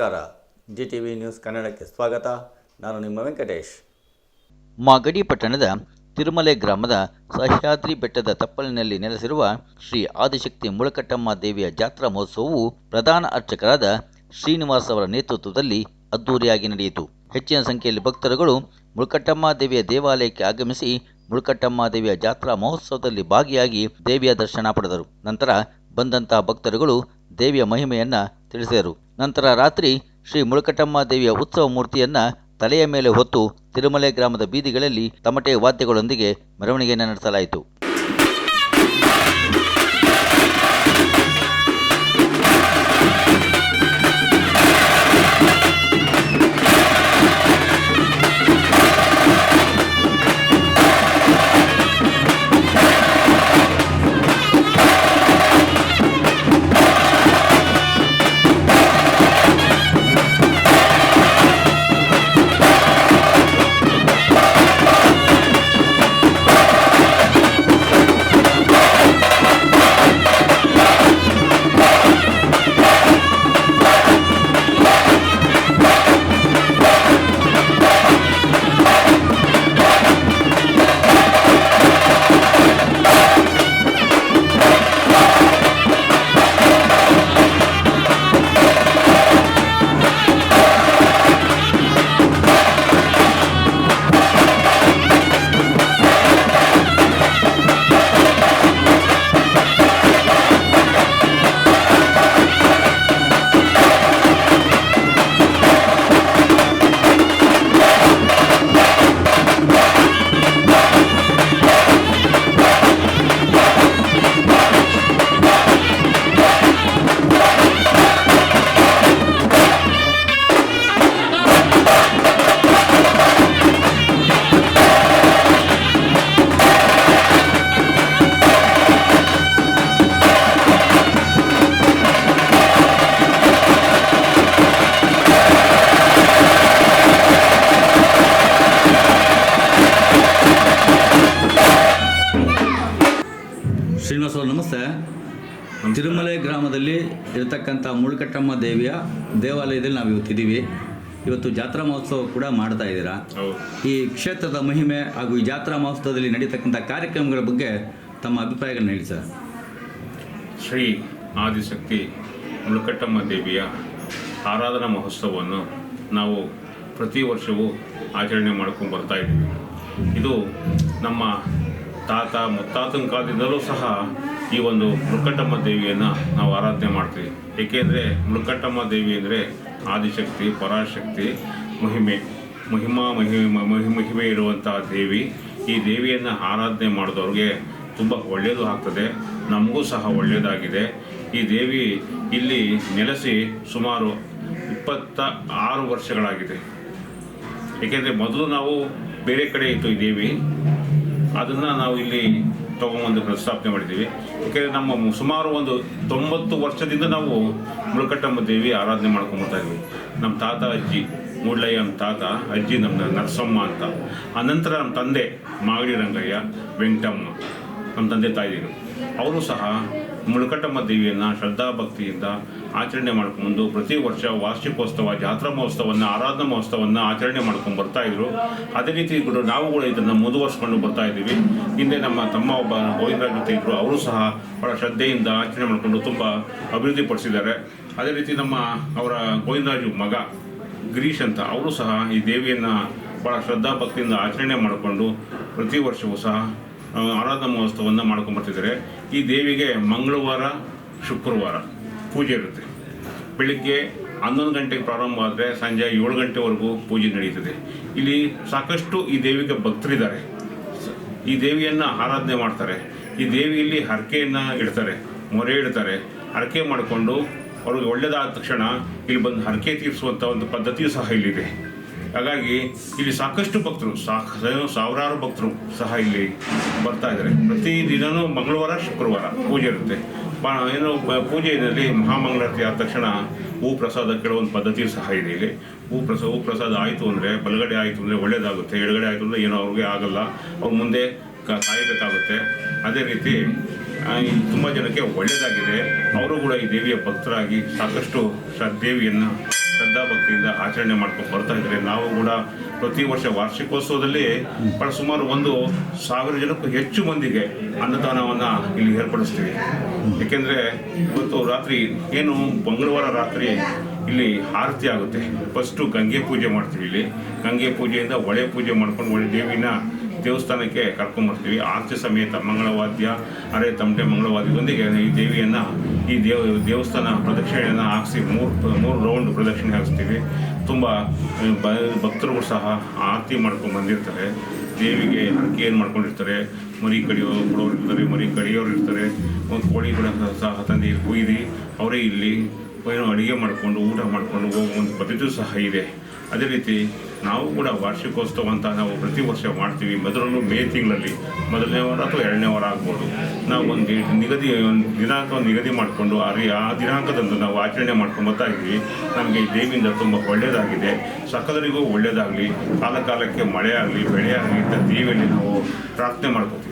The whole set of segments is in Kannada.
ನಮಸ್ಕಾರ. ಜಿ ಟಿ ವಿ ನ್ಯೂಸ್ ಕನ್ನಡಕ್ಕೆ ಸ್ವಾಗತ. ನಾನು ನಿಮ್ಮ ವೆಂಕಟೇಶ್. ಮಾಗಡಿ ಪಟ್ಟಣದ ತಿರುಮಲೆ ಗ್ರಾಮದ ಸಹ್ಯಾದ್ರಿ ಬೆಟ್ಟದ ತಪ್ಪಲಿನಲ್ಲಿ ನೆಲೆಸಿರುವ ಶ್ರೀ ಆದಿಶಕ್ತಿ ಮುಳಕಟ್ಟಮ್ಮ ದೇವಿಯ ಜಾತ್ರಾ ಮಹೋತ್ಸವವು ಪ್ರಧಾನ ಅರ್ಚಕರಾದ ಶ್ರೀನಿವಾಸ್ ಅವರ ನೇತೃತ್ವದಲ್ಲಿ ಅದ್ದೂರಿಯಾಗಿ ನಡೆಯಿತು. ಹೆಚ್ಚಿನ ಸಂಖ್ಯೆಯಲ್ಲಿ ಭಕ್ತರುಗಳು ಮುಳಕಟ್ಟಮ್ಮ ದೇವಿಯ ದೇವಾಲಯಕ್ಕೆ ಆಗಮಿಸಿ ಮುಳಕಟ್ಟಮ್ಮ ದೇವಿಯ ಜಾತ್ರಾ ಮಹೋತ್ಸವದಲ್ಲಿ ಭಾಗಿಯಾಗಿ ದೇವಿಯ ದರ್ಶನ ಪಡೆದರು. ನಂತರ ಬಂದಂತಹ ಭಕ್ತರುಗಳು ದೇವಿಯ ಮಹಿಮೆಯನ್ನು ತಿಳಿಸಿದರು. ನಂತರ ರಾತ್ರಿ ಶ್ರೀ ಮುಳುಕಟ್ಟಮ್ಮ ದೇವಿಯ ಉತ್ಸವ ಮೂರ್ತಿಯನ್ನ ತಲೆಯ ಮೇಲೆ ಹೊತ್ತು ತಿರುಮಲೆ ಗ್ರಾಮದ ಬೀದಿಗಳಲ್ಲಿ ತಮಟೆ ವಾದ್ಯಗಳೊಂದಿಗೆ ಮೆರವಣಿಗೆಯನ್ನು ನಡೆಸಲಾಯಿತು. ಅವರು ನಮಸ್ತೆ. ತಿರುಮಲೆ ಗ್ರಾಮದಲ್ಲಿ ಇರತಕ್ಕಂಥ ಮುಳುಕಟ್ಟಮ್ಮ ದೇವಿಯ ದೇವಾಲಯದಲ್ಲಿ ನಾವು ಇವತ್ತಿದ್ದೀವಿ ಇವತ್ತು ಜಾತ್ರಾ ಮಹೋತ್ಸವ ಕೂಡ ಮಾಡ್ತಾ ಇದ್ದೀರಾ? ಈ ಕ್ಷೇತ್ರದ ಮಹಿಮೆ ಹಾಗೂ ಈ ಜಾತ್ರಾ ಮಹೋತ್ಸವದಲ್ಲಿ ನಡೀತಕ್ಕಂಥ ಕಾರ್ಯಕ್ರಮಗಳ ಬಗ್ಗೆ ತಮ್ಮ ಅಭಿಪ್ರಾಯಗಳನ್ನ ಹೇಳಿ ಸರ್. ಶ್ರೀ ಆದಿಶಕ್ತಿ ಮುಳುಕಟ್ಟಮ್ಮ ದೇವಿಯ ಆರಾಧನಾ ಮಹೋತ್ಸವವನ್ನು ನಾವು ಪ್ರತಿ ವರ್ಷವೂ ಆಚರಣೆ ಮಾಡ್ಕೊಂಡು ಬರ್ತಾ ಇದ್ದೀವಿ. ಇದು ನಮ್ಮ ತಾತ ಮುತ್ತಾತನ ಕಾಲದಿಂದಲೂ ಸಹ ಈ ಒಂದು ಮೃಕಟ್ಟಮ್ಮ ದೇವಿಯನ್ನು ನಾವು ಆರಾಧನೆ ಮಾಡ್ತೀವಿ. ಏಕೆಂದರೆ ಮೃಕಟ್ಟಮ್ಮ ದೇವಿ ಅಂದರೆ ಆದಿಶಕ್ತಿ, ಪರಾಶಕ್ತಿ, ಮಹಿಮೆ. ಮಹಿಮಾ, ಮಹಿಮೆ ಮಹಿ- ಮಹಿಮೆ ಇರುವಂಥ ದೇವಿ. ಈ ದೇವಿಯನ್ನು ಆರಾಧನೆ ಮಾಡಿದವ್ರಿಗೆ ತುಂಬ ಒಳ್ಳೆಯದು ಆಗ್ತದೆ. ನಮಗೂ ಸಹ ಒಳ್ಳೆಯದಾಗಿದೆ ಈ ದೇವಿ ಇಲ್ಲಿ ನೆಲೆಸಿ ಸುಮಾರು ಇಪ್ಪತ್ತ ಆರು ವರ್ಷಗಳಾಗಿದೆ. ಏಕೆಂದರೆ ಮೊದಲು ನಾವು ಬೇರೆ ಕಡೆ ಇತ್ತು ಈ ದೇವಿ. ಅದನ್ನು ನಾವು ಇಲ್ಲಿ ತಗೊಂಬಂದು ಪ್ರಸ್ತಾಪನೆ ಮಾಡಿದ್ದೀವಿ. ಯಾಕೆಂದರೆ ನಮ್ಮ ಸುಮಾರು ಒಂದು ತೊಂಬತ್ತು ವರ್ಷದಿಂದ ನಾವು ಮುಳುಕಟ್ಟಮ್ಮ ದೇವಿ ಆರಾಧನೆ ಮಾಡ್ಕೊಂಡು ಬರ್ತಾ ಇದ್ವಿ. ನಮ್ಮ ತಾತ ಅಜ್ಜಿ, ಮೂಡ್ಲಯ್ಯ ನಮ್ಮ ತಾತ, ಅಜ್ಜಿ ನಮ್ಮ ನರಸಮ್ಮ ಅಂತ. ಅನಂತರ ನಮ್ಮ ತಂದೆ ಮಾಗಡಿ ರಂಗಯ್ಯ, ವೆಂಕಟಮ್ಮ ನಮ್ಮ ತಂದೆ ತಾಯಿಗಳು. ಅವರು ಸಹ ಮುಳುಕಟ್ಟಮ್ಮ ದೇವಿಯನ್ನು ಶ್ರದ್ಧಾಭಕ್ತಿಯಿಂದ ಆಚರಣೆ ಮಾಡ್ಕೊಂಡು ಪ್ರತಿ ವರ್ಷ ವಾರ್ಷಿಕೋತ್ಸವ, ಜಾತ್ರಾ ಮಹೋತ್ಸವವನ್ನು ಆರಾಧನಾ ಮಹೋತ್ಸವವನ್ನು ಆಚರಣೆ ಮಾಡ್ಕೊಂಡು ಬರ್ತಾ ಇದ್ರು. ಅದೇ ರೀತಿ ಕೂಡ ನಾವು ಕೂಡ ಇದನ್ನು ಮುಂದುವರ್ಸ್ಕೊಂಡು ಬರ್ತಾ ಇದ್ದೀವಿ. ಹಿಂದೆ ನಮ್ಮ ತಮ್ಮ ಒಬ್ಬ ಗೋವಿಂದರಾಜ್ ಜೊತೆ ಇದ್ರು, ಅವರು ಸಹ ಬಹಳ ಶ್ರದ್ಧೆಯಿಂದ ಆಚರಣೆ ಮಾಡಿಕೊಂಡು ತುಂಬ ಅಭಿವೃದ್ಧಿಪಡಿಸಿದ್ದಾರೆ ಅದೇ ರೀತಿ ನಮ್ಮ ಅವರ ಗೋವಿಂದರಾಜು ಮಗ ಗಿರೀಶ್ ಅಂತ, ಅವರು ಸಹ ಈ ದೇವಿಯನ್ನು ಭಾಳ ಶ್ರದ್ಧಾಭಕ್ತಿಯಿಂದ ಆಚರಣೆ ಮಾಡಿಕೊಂಡು ಪ್ರತಿ ವರ್ಷವೂ ಸಹ ಆರಾಧನಾ ಮಹೋತ್ಸವವನ್ನು ಮಾಡ್ಕೊಂಬರ್ತಿದ್ದಾರೆ ಈ ದೇವಿಗೆ ಮಂಗಳವಾರ, ಶುಕ್ರವಾರ ಪೂಜೆ ಇರುತ್ತೆ. ಬೆಳಿಗ್ಗೆ ಹನ್ನೊಂದು ಗಂಟೆಗೆ ಪ್ರಾರಂಭ ಆದರೆ ಸಂಜೆ ಏಳು ಗಂಟೆವರೆಗೂ ಪೂಜೆ ನಡೆಯುತ್ತದೆ ಇಲ್ಲಿ ಸಾಕಷ್ಟು ಈ ದೇವಿಗೆ ಭಕ್ತರಿದ್ದಾರೆ. ಈ ದೇವಿಯನ್ನು ಆರಾಧನೆ ಮಾಡ್ತಾರೆ. ಈ ದೇವಿಯಲ್ಲಿ ಹರಕೆಯನ್ನು ಇಡ್ತಾರೆ, ಮೊರೆ ಇಡ್ತಾರೆ. ಹರಕೆ ಮಾಡಿಕೊಂಡು ಅವ್ರಿಗೆ ಒಳ್ಳೆಯದಾದ ತಕ್ಷಣ ಇಲ್ಲಿ ಬಂದು ಹರಕೆ ತೀರಿಸುವಂಥ ಒಂದು ಪದ್ಧತಿಯೂ ಸಹ ಇಲ್ಲಿದೆ. ಹಾಗಾಗಿ ಇಲ್ಲಿ ಸಾಕಷ್ಟು ಭಕ್ತರು ಸಾವಿರಾರು ಭಕ್ತರು ಸಹ ಇಲ್ಲಿ ಬರ್ತಾ ಇದ್ದಾರೆ. ಪ್ರತಿ ದಿನವೂ ಮಂಗಳವಾರ, ಶುಕ್ರವಾರ ಪೂಜೆ ಇರುತ್ತೆ. ಏನು ಪೂಜೆ ಇದರಲ್ಲಿ ಮಹಾಮಂಗಳಾರತಿ ಆದ ತಕ್ಷಣ ಹೂ ಪ್ರಸಾದ ಕೆಲವೊಂದು ಪದ್ಧತಿ ಸಹ ಇದೆ ಇಲ್ಲಿ. ಹೂ ಪ್ರಸಾದ ಹೂ ಪ್ರಸಾದ ಆಯಿತು ಅಂದರೆ, ಬಲಗಡೆ ಆಯಿತು ಅಂದರೆ ಒಳ್ಳೆಯದಾಗುತ್ತೆ ಎಡಗಡೆ ಆಯಿತು ಅಂದರೆ ಏನೋ ಅವ್ರಿಗೆ ಆಗಲ್ಲ. ಅವ್ರ ಮುಂದೆ ಕಾಯಬೇಕಾಗುತ್ತೆ. ಅದೇ ರೀತಿ ತುಂಬ ಜನಕ್ಕೆ ಒಳ್ಳೆಯದಾಗಿದೆ ಅವರು ಕೂಡ ಈ ದೇವಿಯ ಭಕ್ತರಾಗಿ ಸಾಕಷ್ಟು ಶ್ರ- ದೇವಿಯನ್ನು ಶ್ರದ್ಧಾಭಕ್ತಿಯಿಂದ ಆಚರಣೆ ಮಾಡ್ಕೊಂಡು ಬರ್ತಾ ಇದ್ದಾರೆ. ನಾವು ಕೂಡ ಪ್ರತಿ ವರ್ಷ ವಾರ್ಷಿಕೋತ್ಸವದಲ್ಲಿ ಸುಮಾರು ಒಂದು ಸಾವಿರ ಜನಕ್ಕೂ ಹೆಚ್ಚು ಮಂದಿಗೆ ಅನ್ನದಾನವನ್ನು ಇಲ್ಲಿ ಏರ್ಪಡಿಸ್ತೀವಿ. ಏಕೆಂದರೆ ಇವತ್ತು ರಾತ್ರಿ ಏನು ಮಂಗಳವಾರ ರಾತ್ರಿ ಇಲ್ಲಿ ಆರತಿ ಆಗುತ್ತೆ. ಫಸ್ಟು ಗಂಗೆ ಪೂಜೆ ಮಾಡ್ತೀವಿ ಇಲ್ಲಿ. ಗಂಗೆ ಪೂಜೆಯಿಂದ ಒಳೆ ಪೂಜೆ ಮಾಡ್ಕೊಂಡು ಒಳ್ಳೆ ದೇವಿನ ದೇವಸ್ಥಾನಕ್ಕೆ ಕರ್ಕೊಂಡ್ಬರ್ತೀವಿ ಆರತಿ ಸಮೇತ ಮಂಗಳವಾದ್ಯ, ಅರೆ ತಮಟೆ ಮಂಗಳವಾದ್ಯದೊಂದಿಗೆ ಈ ದೇವಿಯನ್ನು, ಈ ದೇವ, ದೇವಸ್ಥಾನ ಪ್ರದಕ್ಷಿಣೆಯನ್ನು ಹಾಕಿಸಿ ಮೂರು ಮೂರು ರೌಂಡ್ ಪ್ರದಕ್ಷಿಣೆ ಹಾಕಿಸ್ತೀವಿ. ತುಂಬ ಬ ಸಹ ಆರತಿ ಮಾಡ್ಕೊಂಡು ಬಂದಿರ್ತಾರೆ. ದೇವಿಗೆ ಏನು ಮಾಡ್ಕೊಂಡಿರ್ತಾರೆ? ಮರಿ ಕಡಿಯೋ ಕೊಡೋರು ಇರ್ತಾರೆ, ಮರಿ ಕಡಿಯೋರು ಇರ್ತಾರೆ. ಒಂದು ಕೋಳಿ ಕೂಡ ಸಹ ತಂದು ಕುಯ್ದು ಅವರೇ ಇಲ್ಲಿ ಏನೋ ಅಡುಗೆ ಮಾಡಿಕೊಂಡು, ಊಟ ಮಾಡಿಕೊಂಡು ಹೋಗೋ ಒಂದು ಪದ್ಧತಿ ಸಹ ಇದೆ. ಅದೇ ರೀತಿ ನಾವು ಕೂಡ ವಾರ್ಷಿಕೋತ್ಸವ ಅಂತ ನಾವು ಪ್ರತಿ ವರ್ಷ ಮಾಡ್ತೀವಿ. ಮೊದಲು ಮೇ ತಿಂಗಳಲ್ಲಿ. ಮೊದಲನೇ ವಾರ ಅಥವಾ ಎರಡನೇ ವಾರ ಆಗ್ಬೋದು. ನಾವು ಒಂದು ನಿಗದಿ, ಒಂದು ದಿನಾಂಕವನ್ನು ನಿಗದಿ ಮಾಡಿಕೊಂಡು, ಆ ರೀ, ಆ ದಿನಾಂಕದಂದು ನಾವು ಆಚರಣೆ ಮಾಡ್ಕೊಂಡು ಬರ್ತಾ ನಮಗೆ ದೇವಿಯಿಂದ ತುಂಬ ಒಳ್ಳೆಯದಾಗಿದೆ. ಸಕಲರಿಗೂ ಒಳ್ಳೆಯದಾಗಲಿ. ಕಾಲ ಕಾಲಕ್ಕೆ ಮಳೆ ಆಗಲಿ ಬೆಳೆ ಆಗಲಿ ಅಂತ ದೇವಿಯಲ್ಲಿ ನಾವು ಪ್ರಾರ್ಥನೆ ಮಾಡ್ಕೋತೀವಿ.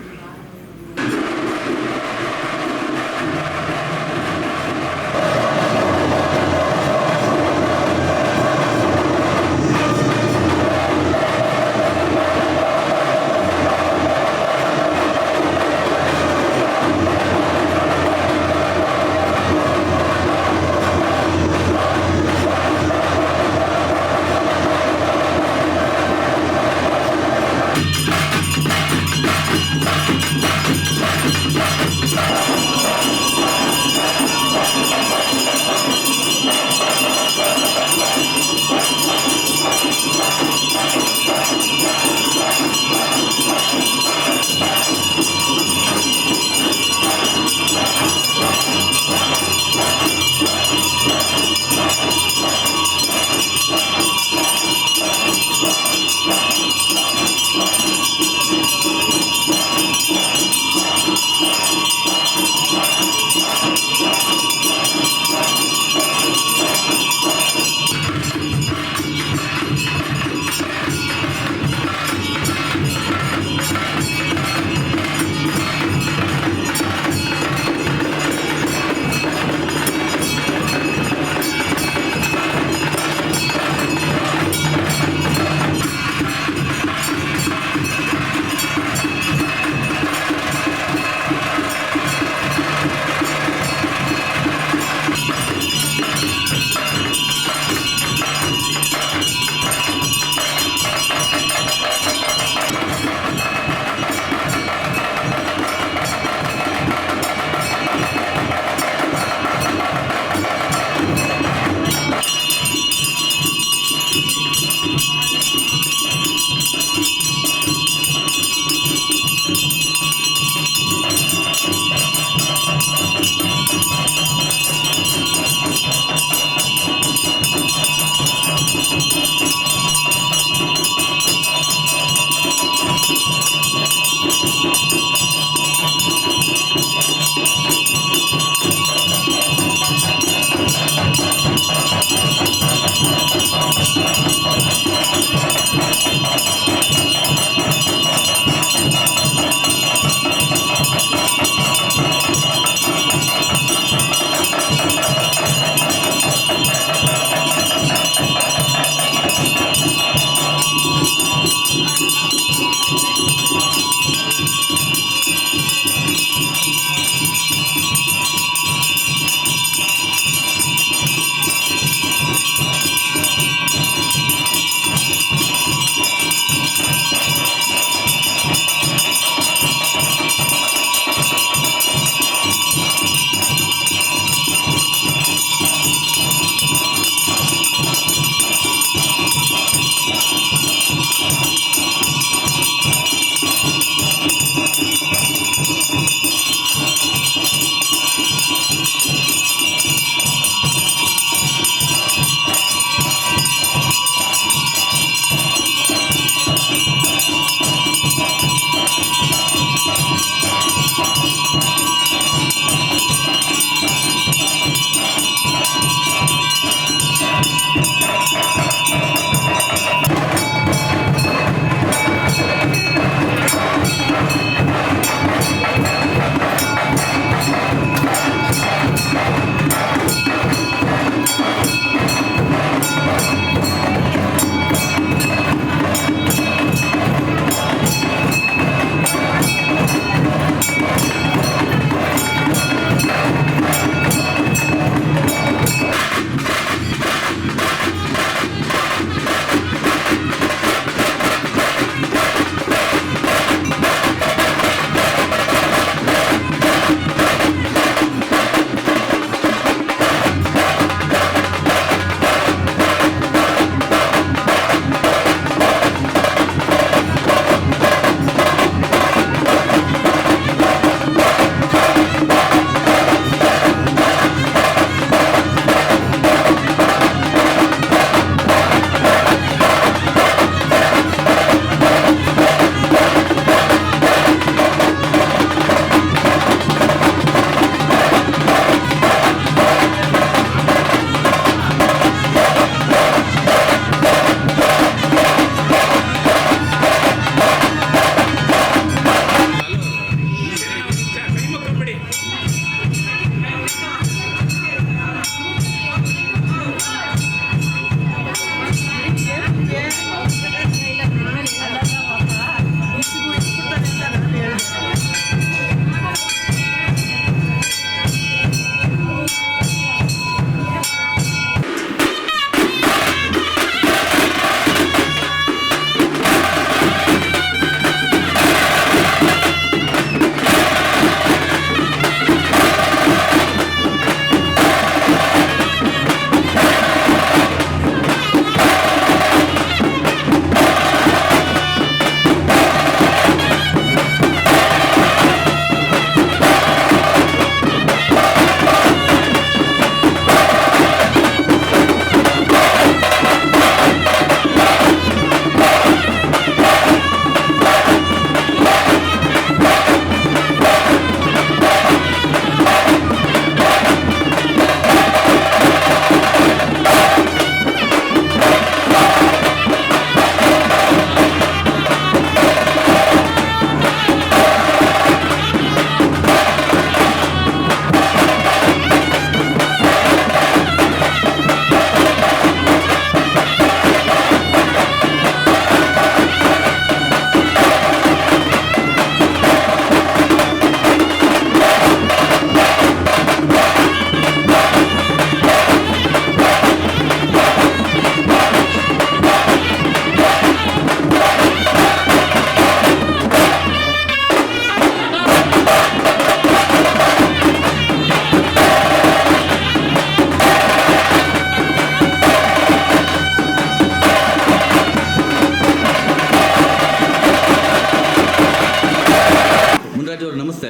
ಮುನ್ರಾಜ್ ಅವರು ನಮಸ್ತೆ.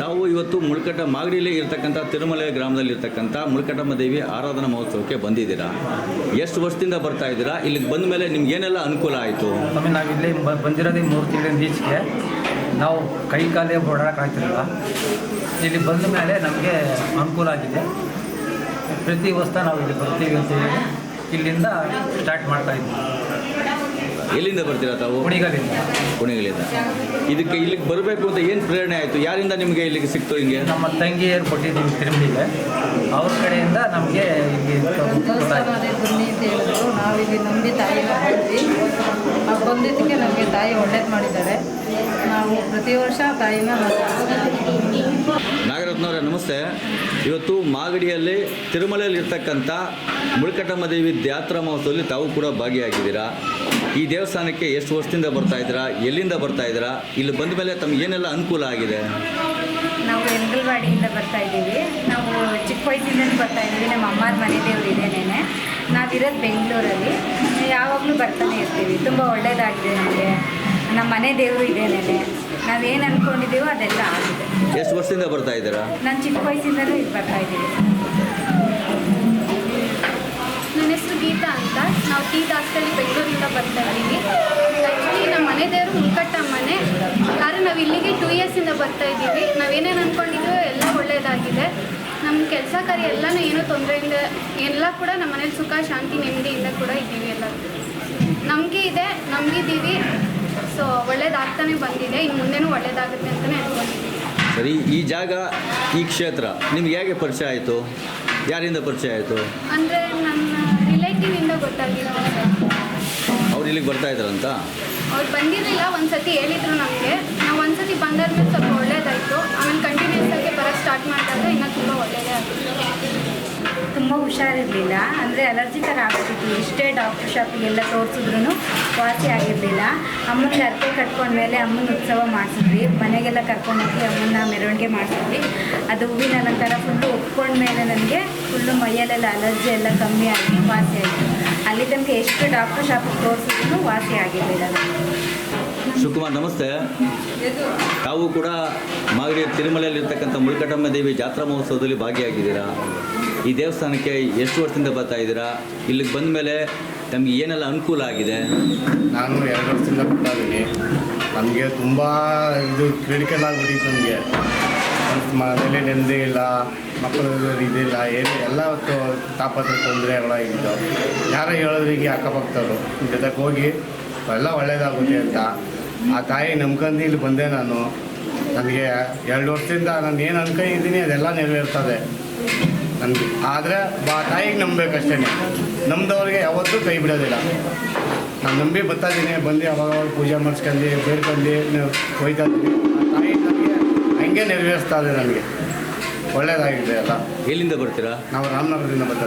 ತಾವು ಇವತ್ತು ಮುಳ್ಕಟ್ಟ ಮಾಗಡಿಯಲ್ಲಿ ಇರತಕ್ಕಂಥ ತಿರುಮಲೆ ಗ್ರಾಮದಲ್ಲಿ ಇರ್ತಕ್ಕಂಥ ಮುಳ್ಕಟ್ಟಮ್ಮ ದೇವಿ ಆರಾಧನಾ ಮಹೋತ್ಸವಕ್ಕೆ ಬಂದಿದ್ದೀರಾ? ಎಷ್ಟು ವರ್ಷದಿಂದ ಬರ್ತಾ ಇದ್ದೀರಾ? ಇಲ್ಲಿಗೆ ಬಂದ ಮೇಲೆ ನಿಮ್ಗೆ ಏನೆಲ್ಲ ಅನುಕೂಲ ಆಯಿತು? ಸ್ವಾಮಿ ನಾವು ಇಲ್ಲಿ ಬಂದಿರೋದು ಮೂರು ತಿಂಗಳಿಂದ ಈಚೆಗೆ ನಾವು ಕೈ ಕಾಲೇ ಓಡಾಡೋಕ್ಕಾಗ್ತಿರಲ್ಲ ಇಲ್ಲಿ ಬಂದ ಮೇಲೆ ನಮಗೆ ಅನುಕೂಲ ಆಗಿದೆ. ಪ್ರತಿ ವರ್ಷ ನಾವು ಇಲ್ಲಿ ಬರ್ತೀವಿ ಅಂತ ಹೇಳಿ ಇಲ್ಲಿಂದ ಸ್ಟಾರ್ಟ್ ಮಾಡ್ತಾ ಇದ್ವಿ. ಎಲ್ಲಿಂದ ಬರ್ತೀರಾ ತಾವು? ಕುಣಿಗಲಿಂದ ಕುಣಿಗಲಿಂದ ಇದಕ್ಕೆ ಇಲ್ಲಿಗೆ ಬರಬೇಕು ಅಂತ ಏನು ಪ್ರೇರಣೆ ಆಯಿತು? ಯಾರಿಂದ ನಿಮಗೆ ಇಲ್ಲಿಗೆ ಸಿಕ್ತು ಹಿಂಗೆ? ನಮ್ಮ ತಂಗಿಯರು ಕೊಟ್ಟಿದ್ದೀವಿ ತಿರುಮಲಿಗೆ. ಅವ್ರ ಕಡೆಯಿಂದ ನಮಗೆ ಹೇಳಿದ್ರು. ನಾವಿಲ್ಲಿ ನಂಬಿ ತಾಯಿ ಬಂದ್ವಿ. ನಾವು ಬಂದಿದ್ದಕ್ಕೆ ನಮಗೆ ತಾಯಿ ಒಳ್ಳೇದು ಮಾಡಿದ್ದಾರೆ. ನಾವು ಪ್ರತಿ ವರ್ಷ ತಾಯಿನ ನಾಗರತ್ನವರೇ ನಮಸ್ತೆ. ಇವತ್ತು ಮಾಗಡಿಯಲ್ಲಿ ತಿರುಮಲೆಯಲ್ಲಿ ಇರ್ತಕ್ಕಂಥ ಮುಳ್ಕಟ್ಟಮ್ಮ ದೇವಿ ಜಾತ್ರಾ ಮಹೋತ್ಸವದಲ್ಲಿ ತಾವು ಕೂಡ ಭಾಗಿಯಾಗಿದ್ದೀರಾ? ಈ ದೇವಸ್ಥಾನಕ್ಕೆ ಎಷ್ಟು ವರ್ಷದಿಂದ ಬರ್ತಾ ಇದ್ದೀರಾ? ಎಲ್ಲಿಂದ ಬರ್ತಾ ಇದ್ದೀರಾ? ಇಲ್ಲಿ ಬಂದ ಮೇಲೆ ತಮ್ಗೆ ಏನೆಲ್ಲ ಅನುಕೂಲ ಆಗಿದೆ? ನಾವು ಎಂಗಲ್ವಾಡಿಯಿಂದ ಬರ್ತಾ ಇದ್ದೀವಿ. ನಾವು ಚಿಕ್ಕ ವಯಸ್ಸಿಂದಲೂ ಬರ್ತಾ ಇದ್ದೀವಿ. ನಮ್ಮ ಅಮ್ಮನ ಮನೆ ದೇವ್ರು ಇದೇನೇನೆ. ನಾವಿರೋದು ಬೆಂಗಳೂರಲ್ಲಿ. ಯಾವಾಗಲೂ ಬರ್ತಾನೆ ಇರ್ತೀವಿ. ತುಂಬ ಒಳ್ಳೆಯದಾಗಿದೆ ನಮಗೆ. ನಮ್ಮ ಮನೆ ದೇವರು ಇದೇನೇನೆ. ನಾವೇನು ಅಂದ್ಕೊಂಡಿದ್ದೀವೋ ಅದೆಲ್ಲ ಆಗಿದೆ. ಎಷ್ಟು ವರ್ಷದಿಂದ ಬರ್ತಾ ಇದ್ದೀರಾ? ನಾನು ಚಿಕ್ಕ ವಯಸ್ಸಿಂದಲೂ ಇಲ್ಲಿ ಬರ್ತಾ ಇದ್ದೀವಿ ನನ್ನ ಹೆಸರು ಗೀತಾ ಅಂತ ನಾವು ಟೀ ದಾಸಲ್ಲಿ ಬೆಂಗಳೂರಿಂದ ಬರ್ತಾ ಇದ್ದೀವಿ. ಆ್ಯಕ್ಚುಲಿ ನಮ್ಮ ಮನೆ ದೇವರು ಮುಲ್ಕಟ್ಟಮ್ಮನೆ ಆದರೆ ನಾವು ಇಲ್ಲಿಗೆ ಟೂ ಇಯರ್ಸಿಂದ ಬರ್ತಾ ಇದ್ದೀವಿ. ನಾವೇನೇನು ಅಂದ್ಕೊಂಡಿದ್ದೀವೋ ಎಲ್ಲ ಒಳ್ಳೆಯದಾಗಿದೆ ನಮ್ಮ ಕೆಲಸ ಕಾರ್ಯ ಎಲ್ಲನೂ ಏನೂ ತೊಂದರೆಯಿಂದ ಎಲ್ಲ ಕೂಡ ನಮ್ಮ ಮನೇಲಿ ಸುಖ ಶಾಂತಿ ನೆಮ್ಮದಿಯಿಂದ ಕೂಡ ಇದ್ದೀವಿ ಎಲ್ಲ ನಮಗೆ ಇದೆ ನಮಗಿದ್ದೀವಿ ಸೊ ಒಳ್ಳೇದಾಗ್ತಾನೆ ಬಂದಿದೆ. ಇನ್ನು ಮುಂದೆನೂ ಒಳ್ಳೇದಾಗುತ್ತೆ ಅಂತಲೇ ಅನ್ಕೊಂಡಿದ್ದೀವಿ ಸರಿ ಈ ಜಾಗ ಈ ಕ್ಷೇತ್ರ ನಿಮ್ಗೆ ಹೇಗೆ ಪರಿಚಯ ಆಯಿತು? ಯಾರಿಂದ ಪರಿಚಯ ಆಯಿತು? ಅಂದರೆ ನನ್ನ ಗೊತ್ತಾಗಿತ್ತು ಸರ್ ಅವ್ರು ಇಲ್ಲಿಗೆ ಬರ್ತಾ ಇದ್ರಂತ ಅವ್ರು ಬಂದಿರಲಿಲ್ಲ ಒಂದ್ಸತಿ ಹೇಳಿದ್ರು ನಮಗೆ. ನಾವು ಒಂದ್ಸತಿ ಬಂದಾದ್ಮೇಲೆ ಸ್ವಲ್ಪ ಒಳ್ಳೇದಾಯ್ತು. ಆಮೇಲೆ ಕಂಟಿನ್ಯೂಸ್ ಆಗಿ ಬರೋಕ್ಕೆ ಸ್ಟಾರ್ಟ್ ಮಾಡಿದಾಗ ಇನ್ನೂ ತುಂಬ ಒಳ್ಳೆಯದೇ ಆಗಿತ್ತು. ತುಂಬ ಹುಷಾರಿರಲಿಲ್ಲ. ಅಂದರೆ ಅಲರ್ಜಿ ಥರ ಆಗ್ತಿತ್ತು ಎಷ್ಟೇ ಡಾಕ್ಟರ್ ಶಾಪಿಗೆಲ್ಲ ತೋರಿಸಿದ್ರು ವಾಸಿ ಆಗಿರಲಿಲ್ಲ. ಅಮ್ಮನಿಗೆ ಅರ್ಕೆ ಕಟ್ಕೊಂಡ್ಮೇಲೆ ಅಮ್ಮನ ಉತ್ಸವ ಮಾಡಿಸಿದ್ವಿ. ಮನೆಗೆಲ್ಲ ಕರ್ಕೊಂಡೋಗಿ ಅಮ್ಮನ ಮೆರವಣಿಗೆ ಮಾಡಿಸಿದ್ವಿ. ಅದು ಹೂವಿನ ನಂತರ ಫುಲ್ಲು ಒಪ್ಕೊಂಡ್ಮೇಲೆ ನನಗೆ ಫುಲ್ಲು ಮೈಯಲ್ಲೆಲ್ಲ ಅಲರ್ಜಿ ಎಲ್ಲ ಕಮ್ಮಿ ಆಗಿ ವಾಸಿ ಆಯಿತು. ಅಲ್ಲಿ ತನಕ ಎಷ್ಟು ಡಾಕ್ಟರ್ ಶಾಪ್ ತೋರಿಸಿದ್ರು ವಾಸಿ ಆಗಿರಲಿಲ್ಲ. ಶಿವಕುಮಾರ್ ನಮಸ್ತೆ. ತಾವು ಕೂಡ ಮಾಗಡಿ ತಿರುಮಲೆಯಲ್ಲಿರ್ತಕ್ಕಂಥ ಇರ್ತಕ್ಕಂಥ ಮುಳ್ಕಟ್ಟಮ್ಮ ದೇವಿ ಜಾತ್ರಾ ಮಹೋತ್ಸವದಲ್ಲಿ ಭಾಗಿಯಾಗಿದ್ದೀರಾ? ಈ ದೇವಸ್ಥಾನಕ್ಕೆ ಎಷ್ಟು ವರ್ಷದಿಂದ ಬರ್ತಾ ಇದ್ದೀರಾ? ಇಲ್ಲಿಗೆ ಬಂದ ಮೇಲೆ ನಮಗೆ ಏನೆಲ್ಲ ಅನುಕೂಲ ಆಗಿದೆ? ನಾನು ಎರಡು ವರ್ಷದಿಂದ ಬರ್ತಾ ಇದ್ದೀನಿ. ನಮಗೆ ತುಂಬ ಇದು ಕ್ರಿಟಿಕಲ್ ಆಗಿಬಿಟ್ಟಿತ್ತು ನನಗೆ ಮನೇಲಿ ನೆಮ್ಮದಿ ಇಲ್ಲ ಮಕ್ಕಳು ಇದಿಲ್ಲ, ಏನು ಎಲ್ಲ ತಾಪತ್ರ ತೊಂದರೆಗಳಾಗಿತ್ತು ಯಾರೋ ಹೇಳಿದ್ರು ಈಗ ಅಕ್ಕಪಕ್ಕದವರು ಜೊತೆಗೆ ಹೋಗಿ ಎಲ್ಲ ಒಳ್ಳೇದಾಗುತ್ತೆ ಅಂತ. ಆ ತಾಯಿ ನಂಬ್ಕೊಂಡು ಇಲ್ಲಿ ಬಂದೆ ನಾನು. ನನಗೆ ಎರಡು ವರ್ಷದಿಂದ ನಾನು ಏನು ಅನ್ಕೊಂಡಿದ್ದೀನಿ ಅದೆಲ್ಲ ನೆರವೇರ್ತದೆ. ನನಗೆ ಆದರೆ ಬಾ ತಾಯಿಗೆ ನಂಬಬೇಕಷ್ಟೇ ನಮ್ಮದವ್ರಿಗೆ ಯಾವತ್ತೂ ಕೈ ಬಿಡೋದಿಲ್ಲ. ನಾನು ನಂಬಿ ಬರ್ತಾ ಇದ್ದೀನಿ, ಬಂದು ಅವಾಗ ಪೂಜೆ ಮಾಡಿಸ್ಕೊಂಡು, ಬೇಡ್ಕೊಂಡು ಹೋಯ್ತಾ ಆ ನನಗೆ ಹಂಗೆ ನೆರವೇರಿಸ್ತಾ ಇದೆ ನನಗೆ. ಒಳ್ಳೇದಾಗಿದೆ ಅಲ್ಲ. ಎಲ್ಲಿಂದ ಬರ್ತೀರಾ? ನಾವು ರಾಮನಗರದಿಂದ ಬರ್ತಾ